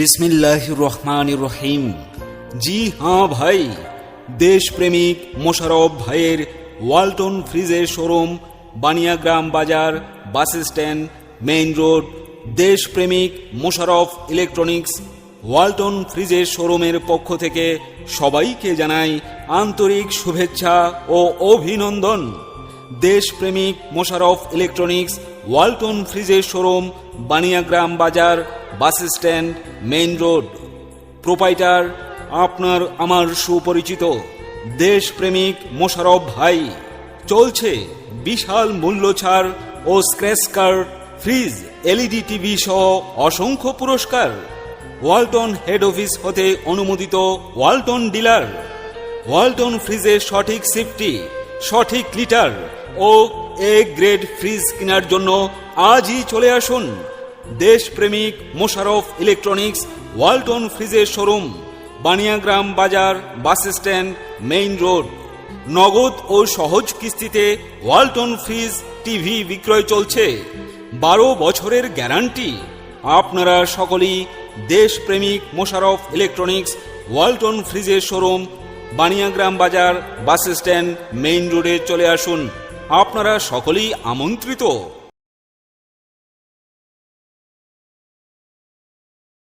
বিসমিল্লাহ রহমান রহিম। জি হ্যাঁ ভাই, দেশপ্রেমিক মোশারফ ভাইয়ের ওয়ালটন ফ্রিজের শোরুম, বানিয়াগ্রাম বাজার, বাস স্ট্যান্ড, মেইন রোড, দেশপ্রেমিক মোশারফ ইলেকট্রনিক্স, ওয়ালটন ফ্রিজের শোরুমের পক্ষ থেকে সবাইকে জানাই আন্তরিক শুভেচ্ছা ও অভিনন্দন। দেশপ্রেমিক মোশারফ ইলেকট্রনিক্স, ওয়ালটন ফ্রিজের শোরুম, বানিয়াগ্রাম বাজার bus stand, main road. Proprietor, আপনার আমার সুপরিচিত, দেশপ্রেমিক মোশারফ ভাই। চলছে বিশাল মূল্য ছাড় ও scratch card fridge LED TV সহ অসংখ্য পুরস্কার। ওয়ালটন হেড অফিস হতে অনুমোদিত ওয়ালটন ডিলার। ওয়ালটন ফ্রিজের সঠিক সেফটি সঠিক লিটার ও এ গ্রেড ফ্রিজ কেনার জন্য আজই চলে আসুন। দেশপ্রেমিক মোশারফ ইলেকট্রনিক্স ওয়ালটন ফ্রিজের শোরুম, বানিয়াগ্রাম বাজার বাস স্ট্যান্ড, মেইন রোড। নগদ ও সহজ কিস্তিতে ওয়ালটন ফ্রিজ টিভি বিক্রয় চলছে। বারো বছরের গ্যারান্টি। আপনারা সকলেই দেশপ্রেমিক মোশারফ ইলেকট্রনিক্স ওয়ালটন ফ্রিজের শোরুম, বানিয়াগ্রাম বাজার বাস স্ট্যান্ড, মেইন রোডে চলে আসুন। আপনারা সকলেই আমন্ত্রিত।